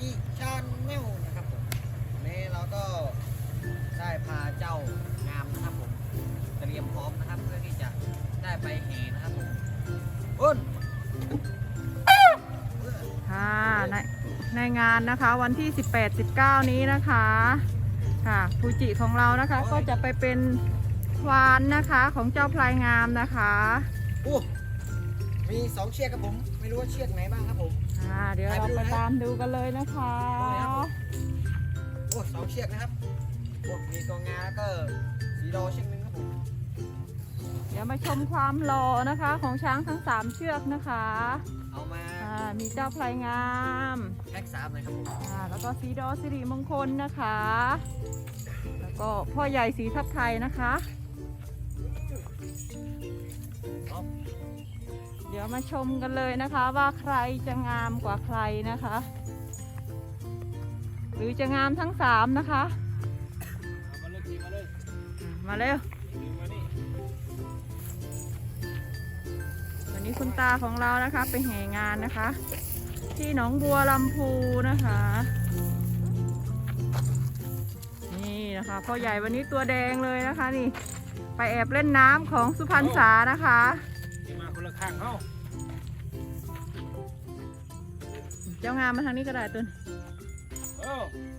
จิชาแนลนะครับผมวันนี้เราก็ได้พาเจ้างามนะครับผมเตรียมพร้อมนะครับเพื่อที่จะได้ไปแห่นะครับผมอ้นค่ะในในงานนะคะวันที่ 18 19 นี้นะคะค่ะฟูจิของเรานะคะก็จะไปเป็นควานนะคะของเจ้าพลายงามนะคะโอ้มีสองเชือกครับผม ไม่รู้ว่าเชือกไหนบ้างครับผม อ่าเดี๋ยวเราไปตามดูกันเลยนะคะโอ้สองเชือกนะครับโอ้มีตัวงาแล้วก็สีดอเชือกหนึงครับผมเดี๋ยวมาชมความหล่อนะคะของช้างทั้ง3เชือกนะคะ เอามาอ่ามีเจ้าพลายงามแพ็กสามหน่อยครับผมอ่าแล้วก็สีดอสิริมงคลนะคะ แล้วก็พ่อใหญ่สีทับไทยนะคะ ยวมาชมกันเลยนะคะ ว่าใครจะงามกว่าใครนะคะ หรือจะงามทั้งสามนะคะมาเลยขี่มาเลยมาเร็ววันนี้คุณตาของเรานะคะไปแห่งานนะคะ ที่หนองบัวลำพูนะคะ นี่นะคะพ่อใหญ่วันนี้ตัวแดงเลยนะคะนี่ไปแอบเล่นน้ำของสุพรรณษานะคะขี่มาคนละข้างเข้า จ้างามมาทางนี้ก็ได้ตุนเอ้า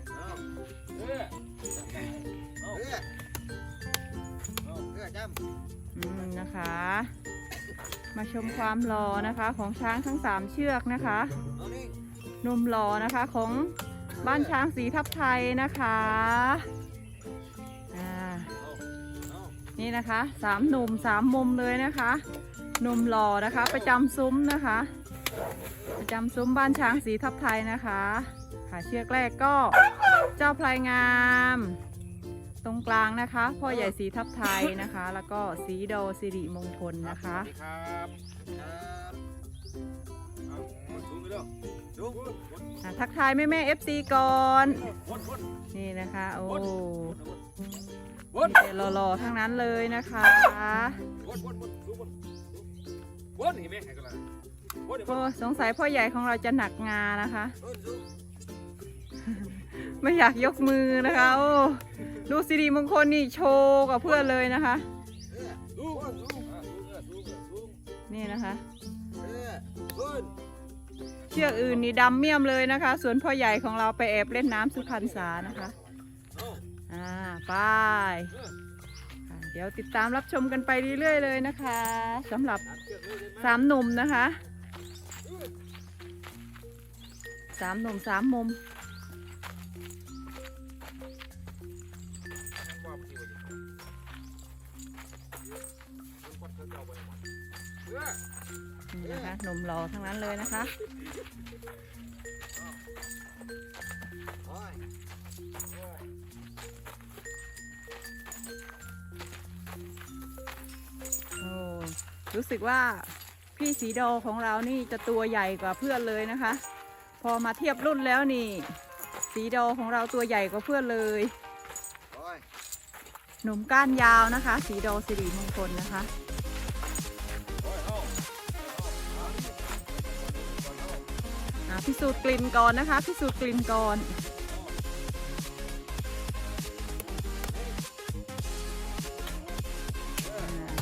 เอาเออเอาเรือเอาเรือจอืมนะคะ มาชมความหล่อนะคะของช้างทั้งสามเชือกนะคะหนุ่มหล่อนะคะของบ้านช้างสีทับไทยนะคะอ่านี่นะคะสามหนุ่มสามมุมเลยนะคะหนุ่มหล่อนะคะ ประจำซุ้มนะคะ ประจำซุ้มบ้านช้างสีทับไทยนะคะค่ะเชือกแรกก็เจ้าพลายงาม ตรงกลางนะคะ พ่อใหญ่สีทับไทยนะคะ แล้วก็สีโดสิริมงคลนะคะสวัสดีครับคอนนวนอะทักทายแม่แม่เอฟซีก่อน นี่นะคะ โอ้วนเด็กหล่อๆทั้งนั้นเลยนะคะ โอ้สงสัยพ่อใหญ่ของเราจะหนักงานะคะ ไม่อยากยกมือนะคะ โอ้ดูสิริมงคลนี่โชว์กับเพื่อนเลยนะคะ นี่นะคะ เชือกอื่นนี่ดำเมี่ยมเลยนะคะ ส่วนพ่อใหญ่ของเราไปแอบเล่นน้ำสุพรรณษานะคะ อ่าไปเดี๋ยวติดตามรับชมกันไปเรื่อยๆเลยนะคะสำหรับสามหนุ่มนะคะ สามหนุ่มสามมุมนี่นะคะหนุ่มหล่อทั้งนั้นเลยนะคะโอ้รู้สึกว่าพี่สีโดของเรานี่จะตัวใหญ่กว่าเพื่อนเลยนะคะ อมาเทียบรุ่นแล้วนี่ สีโดของเราตัวใหญ่กว่าเพื่อนเลย หนุ่มก้านยาวนะคะ สีโดสิริมงคลนะคะ พิสูจน์กลิ่นก่อนนะคะ พิสูจน์กลิ่นก่อนอ่า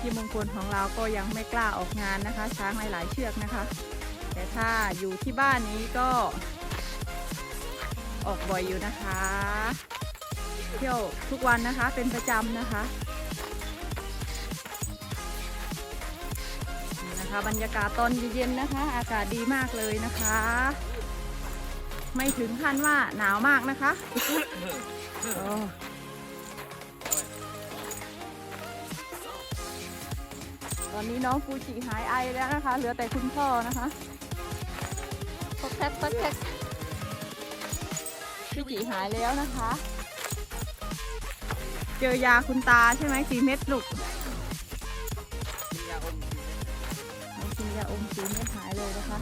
พี่มงคลของเราก็ยังไม่กล้าออกงานนะคะ ช้างหลายๆเชือกนะคะ ถ้าอยู่ที่บ้านนี้ก็ ออกบ่อยอยู่นะคะ เที่ยวทุกวันนะคะเป็นประจำนะคะนะคะบรรยากาศตอนเย็นๆนะคะ อากาศดีมากเลยนะคะ ไม่ถึงขั้นว่าหนาวมากนะคะตอนนี้น้องฟูจิหายไอแล้วนะคะ เหลือแต่คุณพ่อนะคะ พกแท็กพกแท็กฟูจิหายแล้วนะคะ เจอยาคุณตาใช่ไหมกี่เม็ดลูกกินยาอมเอากินยาอมสีเม็ดหายเลยนะคะ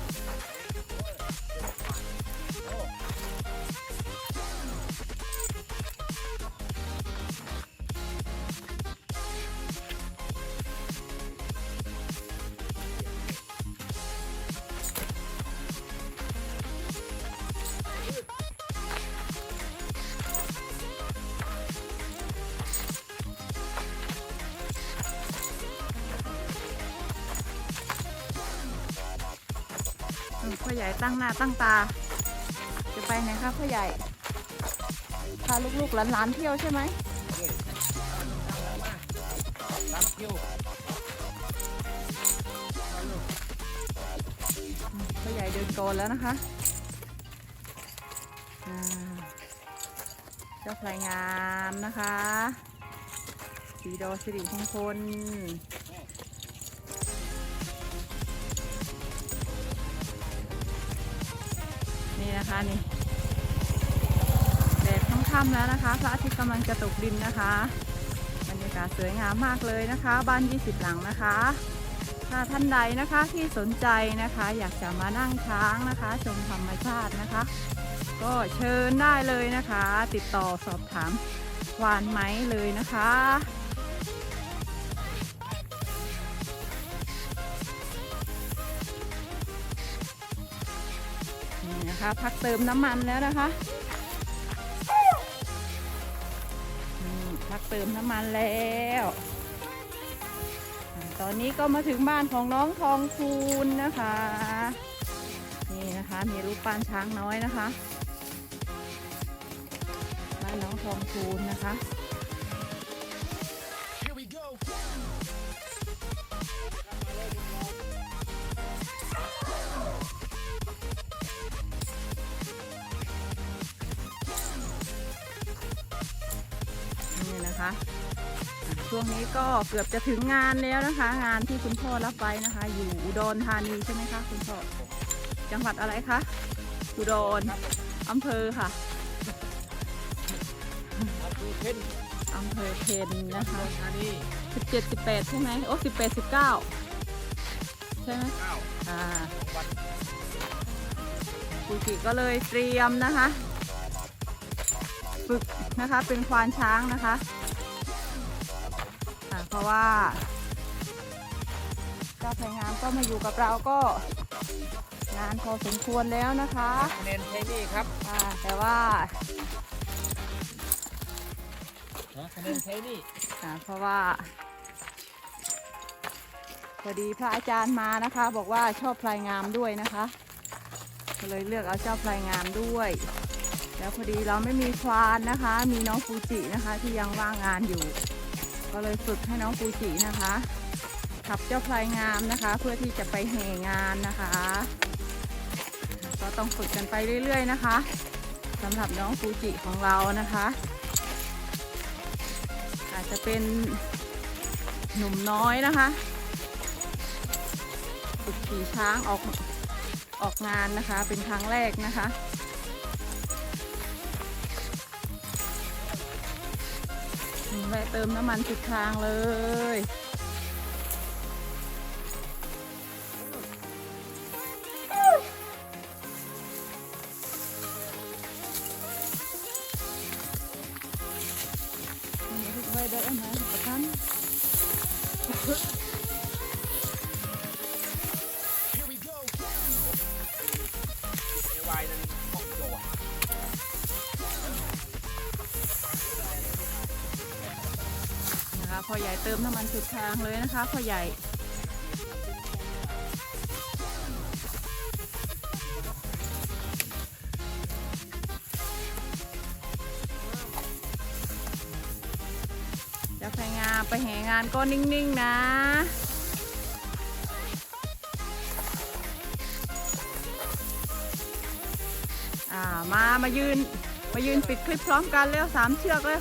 ใหญ่ตั้งหน้าตั้งตา จะไปไหนคะพ่อใหญ่ พาลูกๆหลานๆเที่ยวใช่ไหมตามคิวพ่อใหญ่เดินโกนแล้วนะคะเจ้าพลายงามนะคะสีโดสิริมงคล นะคะนี่แดดค่ำๆแล้วนะคะพระอาทิตย์กำลังจะตกดินนะคะ บรรยากาศสวยงามมากเลยนะคะ บ้าน 20 หลังนะคะ ถ้าท่านใดนะคะที่สนใจนะคะ อยากจะมานั่งช้างนะคะชมธรรมชาตินะคะ ก็เชิญได้เลยนะคะ ติดต่อสอบถามวานไหมเลยนะคะ นะคะ พักเติมน้ำมันแล้วนะคะพักเติมน้ำมันแล้ว ตอนนี้ก็มาถึงบ้านของน้องทองคูณนะคะ นี่นะคะมีรูปปั้นช้างน้อยนะคะ บ้านน้องทองคูณนะคะ ช่วงนี้ก็เกือบจะถึงงานแล้วนะคะ งานที่คุณพ่อรับไว้นะคะ อยู่อุดรธานีใช่ไหมคะคุณพ่อจังหวัดอะไรคะอุดรอำเภอค่ะมาดูเพนอำเภอเพนนะคะสิบเจ็ดสิบแปดใช่ไหมโอ้สิบแปดสิบเก้าใช่ไหมเก้าอ่าวันฟูจิก็เลยเตรียมนะคะ ฝึกนะคะเป็นควานช้างนะคะ อ่าเพราะว่าเจ้าพายงามก็มาอยู่กับเราก็ นานพอสมควรแล้วนะคะคะแนนใช้นี่ครับอ่าแต่ว่าคะแนนใช้นี่อ่าเพราะว่าพอดีพระอาจารย์มานะคะ บอกว่าชอบพลายงามด้วยนะคะก็เลยเลือกเอาเจ้าพลายงามด้วย แล้วพอดีเราไม่มีควานนะคะ มีน้องฟูจินะคะที่ยังว่างงานอยู่ ก็เลยฝึกให้น้องฟูจินะคะ ขับเจ้าพลายงามนะคะ เพื่อที่จะไปแห่งานนะคะ ก็ต้องฝึกกันไปเรื่อย ๆ นะคะสำหรับน้องฟูจิของเรานะคะ อาจจะเป็นหนุ่มน้อยนะคะฝึกขี่ช้างออกออกงานนะคะ เป็นครั้งแรกนะคะ แวะเติมน้ำมันสุดทางเลยนี่คือไว้ อใหญ่เติมน้ำมันสุดทางเลยนะคะพ่อใหญ่จะไปงานไปแห่งานก็นิ่งๆนะามามายืน มายืนปิดคลิปพร้อมกันแล้วสามเชือกเลย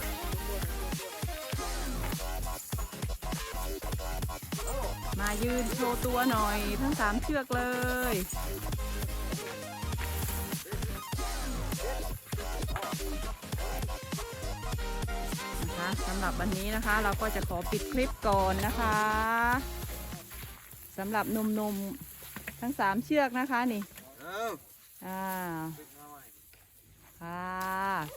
ยืนโชว์ตัวหน่อยทั้งสามเชือกเลย นะคะสำหรับวันนี้นะคะ เราก็จะขอปิดคลิปก่อนนะคะสำหรับหนุ่มๆทั้งสามเชือกนะคะนี่เอ้าอ่าค่ะ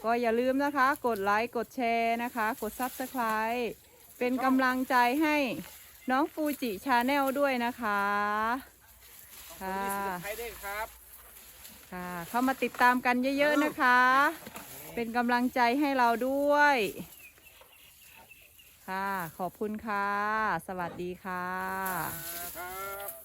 ก็อย่าลืมนะคะ กดไลค์ กดแชร์นะคะ กด Subscribe เป็นกำลังใจให้ น้องฟูจิชาแนลด้วยนะคะค่ะใครได้ครับค่ะ เข้ามาติดตามกันเยอะๆนะคะ เป็นกำลังใจให้เราด้วย ค่ะ ขอบคุณค่ะ สวัสดีค่ะครับ